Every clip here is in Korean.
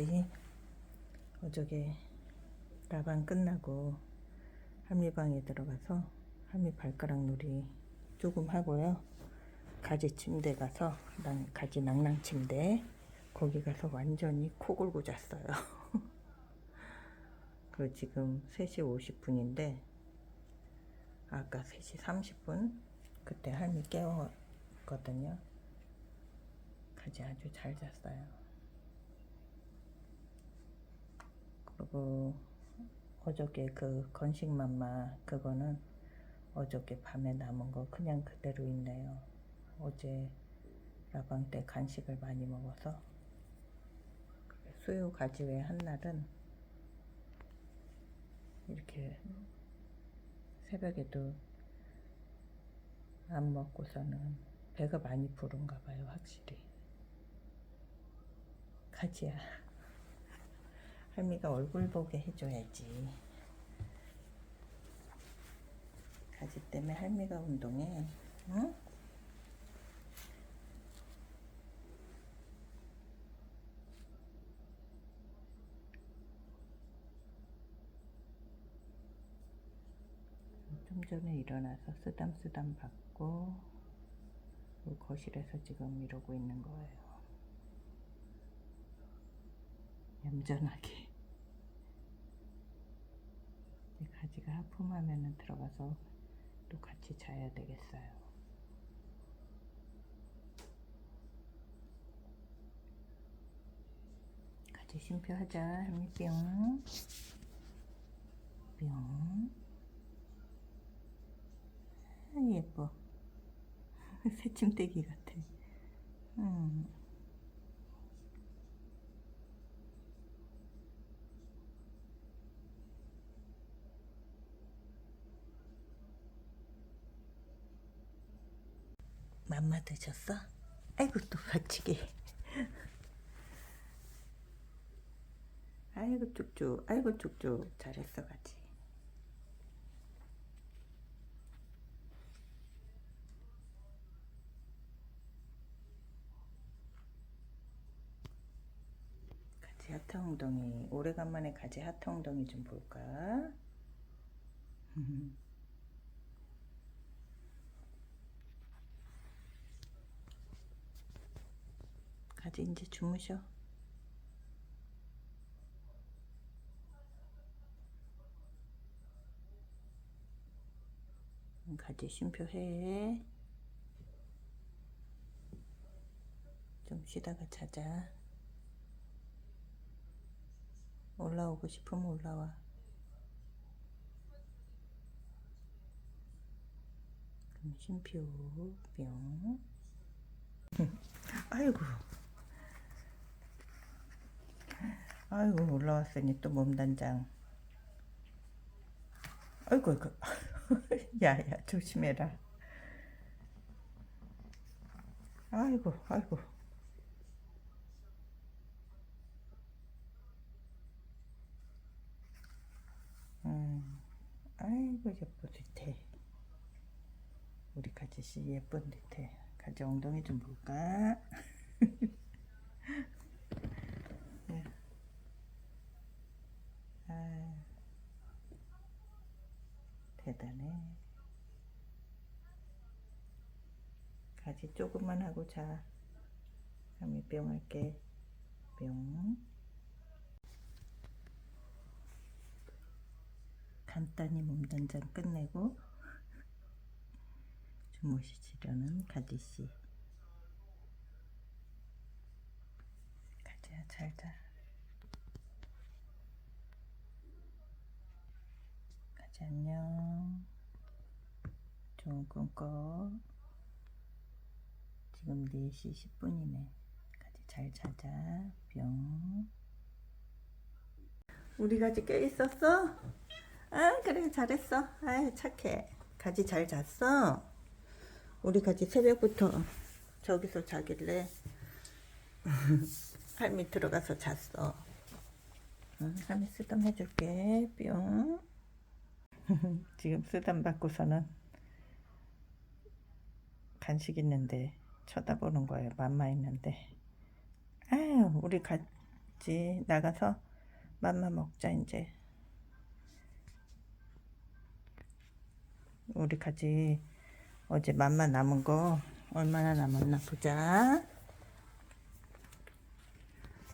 가지 어저께 라방 끝나고 할미방에 들어가서 할미 발가락 놀이 조금 하고요. 가지 침대 가서 난 가지 낭낭 침대 거기 가서 완전히 코 골고 잤어요. 그 지금 3시 50분인데 아까 3시 30분 그때 할미 깨웠거든요. 가지 아주 잘 잤어요. 그리고 어저께 그 건식맘마 그거는 어저께 밤에 남은 거 그냥 그대로 있네요. 어제 라방 때 간식을 많이 먹어서. 수요 가지회 한 날은 이렇게 새벽에도 안 먹고서는 배가 많이 부른가 봐요 확실히. 가지야 할미가 얼굴 보게 해줘야지 가지 때문에 할미가 운동해 응? 좀 전에 일어나서 쓰담쓰담 받고 그 거실에서 지금 이러고 있는 거예요. 얌전하게. 이 가지가 하품하면은 들어가서 또 같이 자야 되겠어요. 가지 쉼표하자, 할미 뿅. 뿅. 아, 예뻐. 새침대기 같아. 음. 맘마 드셨어? 아이고 또 박치기. 아이고 쭉쭉, 아이고 쭉쭉 잘했어 가지. 가지 하트 엉덩이 오래간만에 가지 하트 엉덩이 좀 볼까? 가지 이제 주무셔. 가지 쉼표해. 좀 쉬다가 자자. 올라오고 싶으면 올라와. 그럼 쉼표 뿅. 아이고. 아이고 올라왔으니 또 몸단장. 아이고 아이고. 야야 조심해라. 아이고 아이고. 음, 아이고 예쁜 듯해. 우리 가지씨 예쁜 듯해. 가지 엉덩이 좀 볼까? 네. 아, 대단해. 가지 조금만 하고 자. 그럼 뿅 할게. 뿅. 간단히 몸단장 끝내고 주무시려는 가지씨. 가지야 잘 자. 가지 안녕. 좋은 꿈 꿔. 지금 4시 10분이네. 가지 잘 자자. 뿅. 우리 가지 깨 있었어? 아 그래 잘했어. 아유 착해. 가지 잘 잤어? 우리 가지 새벽부터 저기서 자길래 할미 들어가서 잤어. 응, 할미 쓰담 해줄게. 뿅. 지금 쓰담 받고서는 간식 있는데 쳐다보는 거예요. 맘마 있는데. 아유, 우리 가, 먹지. 나가서 맘마 먹자 이제. 우리 같이 어제 맘마 남은 거 얼마나 남았나 보자.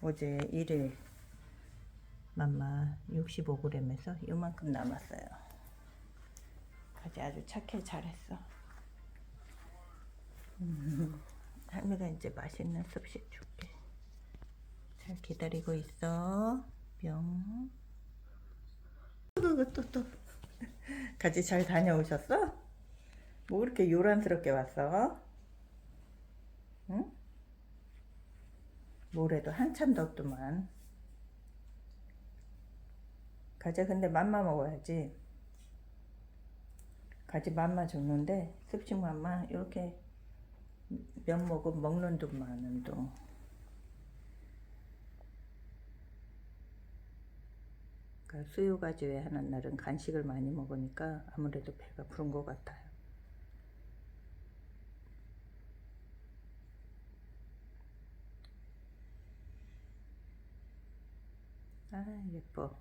어제 1일 맘마 65g에서 요만큼 남았어요. 가지 아주 착해 잘했어. 음, 할미가 이제 맛있는 습식 줄게. 잘 기다리고 있어. 뿅. 또, 또, 또. 같이 잘 다녀오셨어? 뭐 그렇게 요란스럽게 왔어? 응? 모레도 한참 덥더만. 가자, 근데 맘마 먹어야지. 가지 맘마 줬는데, 습식 맘마, 이렇게 면 먹으면 먹는 둥마는 둥. 그러니까 수요가지회 하는 날은 간식을 많이 먹으니까 아무래도 배가 부른 것 같아요. 아 예뻐.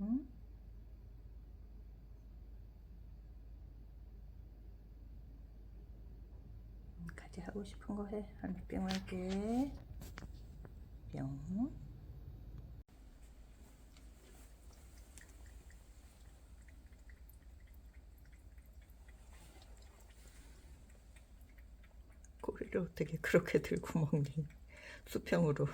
응? 가지 하고 싶은 거 해. 뿅 할게. 뿅. 꼬리를 어떻게 그렇게 들고 먹니? 수평으로.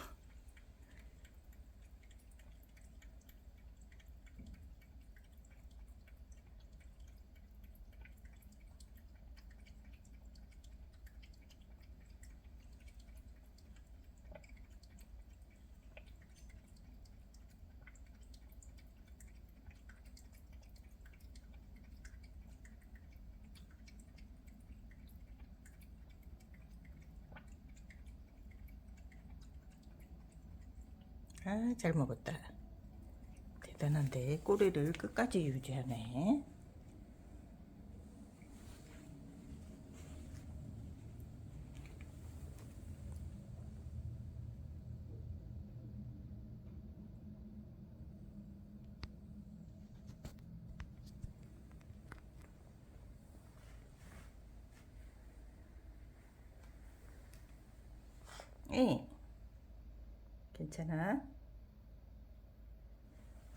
아, 잘 먹었다. 대단한데 꼬리를 끝까지 유지하네. 응. 괜찮아?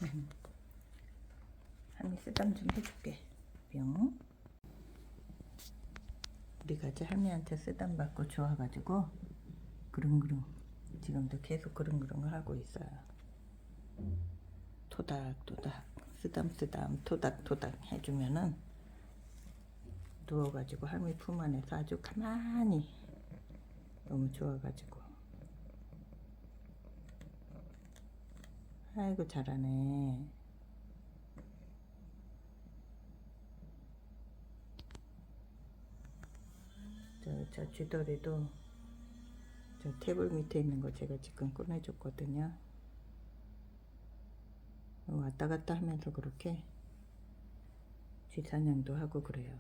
할머니 쓰담 좀 해줄게. 뿅. 우리 가지 할머니한테 쓰담 받고 좋아가지고 그릉그릉 지금도 계속 그릉그릉 하고 있어요. 토닥토닥 쓰담쓰담 토닥토닥 해주면은 누워가지고 할머니 품 안에서 아주 가만히 너무 좋아가지고 아이고 잘하네. 저, 저 쥐돌이도 저 테이블 밑에 있는 거 제가 지금 꺼내줬거든요. 왔다 갔다 하면서 그렇게 쥐 사냥도 하고 그래요.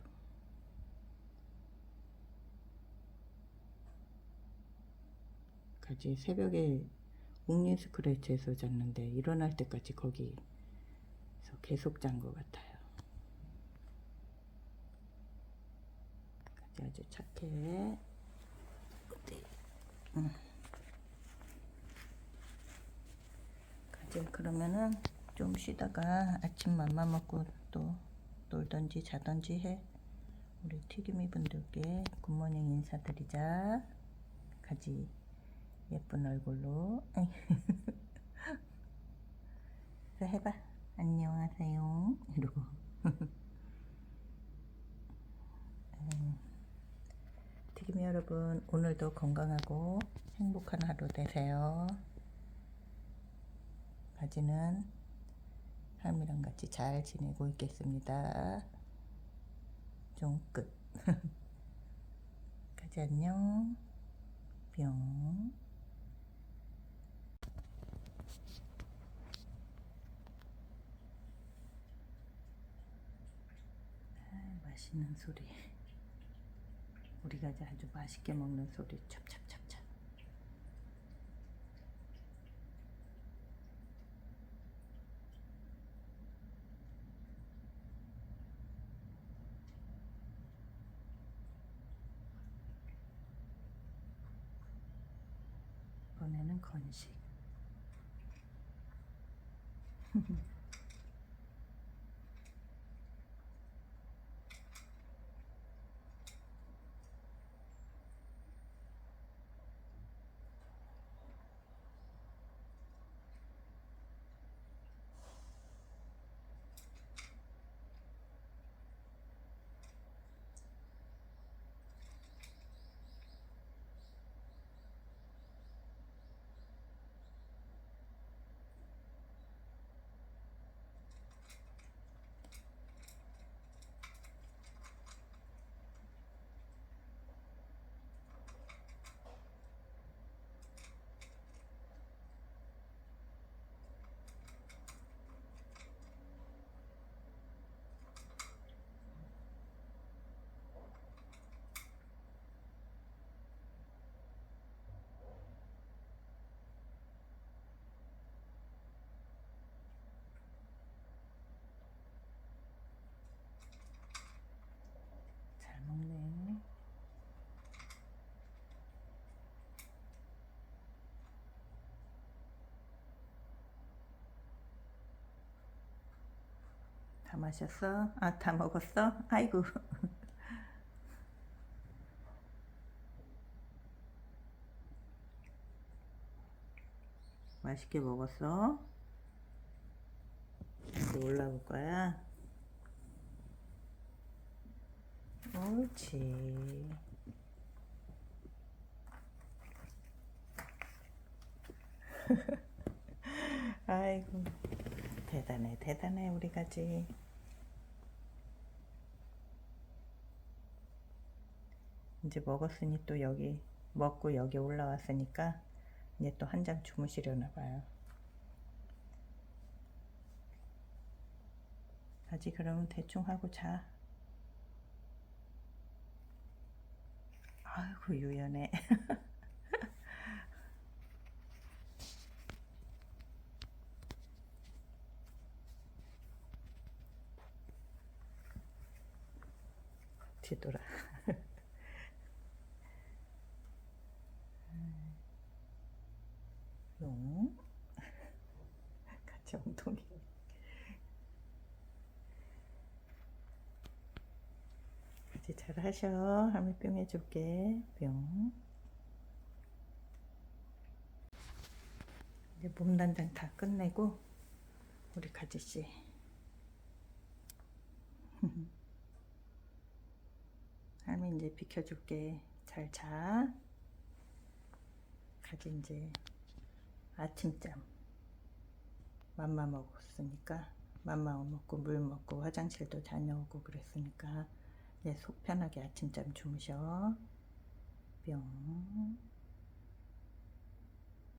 가지 새벽에 웅린 스크래치에서 잤는데 일어날 때까지 거기서 계속 잔 것 같아요. 아주 착해. 응. 가지 그러면은 좀 쉬다가 아침 맘마 먹고 또 놀던지 자던지 해. 우리 튀김이 분들께 굿모닝 인사드리자. 가지. 예쁜 얼굴로. 그래서 해봐. 안녕하세요. 이러고. 음, 튀김이 여러분 오늘도 건강하고 행복한 하루 되세요. 가지는 할미랑 같이 잘 지내고 있겠습니다. 좀끝. 가지 안녕 뿅 씻는 소리. 우리가 아주 맛있게 먹는 소리. 찹찹찹찹. 이번에는 건식. 잘 먹네. 다 마셨어? 아, 다 먹었어? 아이고. 맛있게 먹었어? 이제 올라올 거야? 옳지. 아이고, 대단해, 대단해, 우리 가지. 이제 먹었으니 또 여기, 먹고 여기 올라왔으니까 이제 또한잠 주무시려나 봐요. 아직 그러면 대충 하고 자. 아이고 유연해. 뒤돌아. 용. 같이 엉덩이. 이제 잘 하셔. 뿅 해줄게. 뿅. 이제 몸단장 다 끝내고 우리 가지씨. 할머니 이제 비켜줄게. 잘 자. 가지 이제 아침잠. 맘마 먹었으니까 맘마 먹고 물 먹고 화장실도 다녀오고 그랬으니까 이제 속 편하게 아침잠 주무셔. 뿅.